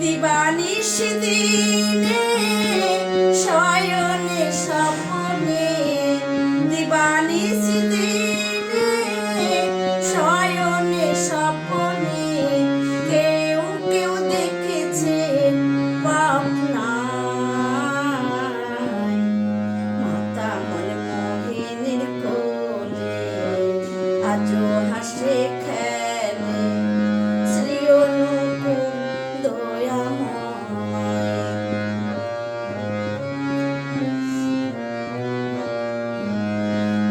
দিবানিশ দিনে শয়নে স্বপনে দিবানিশ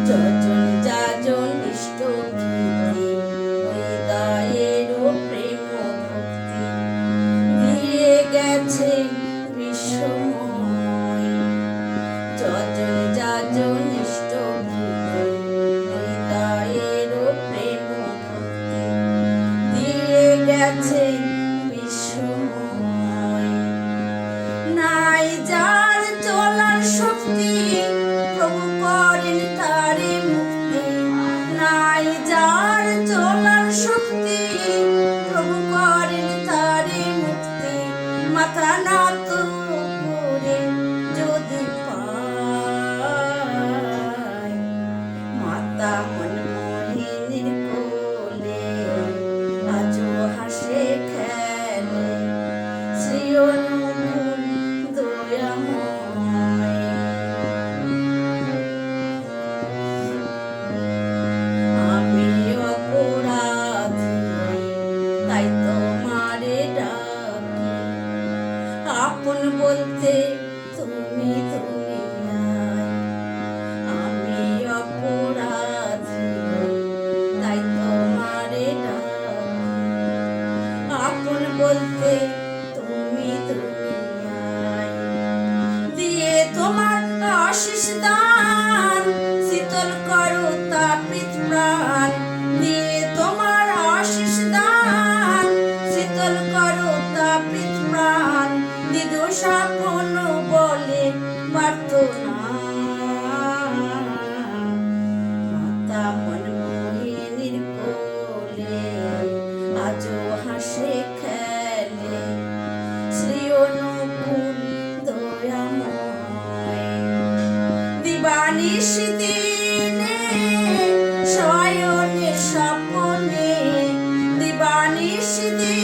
যজন যাজন ইষ্ট কীর্তি হৃদয়েরও প্রেম ভক্তি। দিয়ে গেছে বিশ্বময়। যজন যাজন ইষ্ট কীর্তি প্রেম ভক্তি। দিয়ে গেছে তোমার আশিস দান, শীতল করো তাপিত প্রাণ। তোমার দান, শীতল করো তাপিত প্রাণ। কোনো বলে মাতা মন মোহিনীর আজও হাসে খেলে। দিবানিশ দিনে শয়নে স্বপনে দিবানিশ দিনে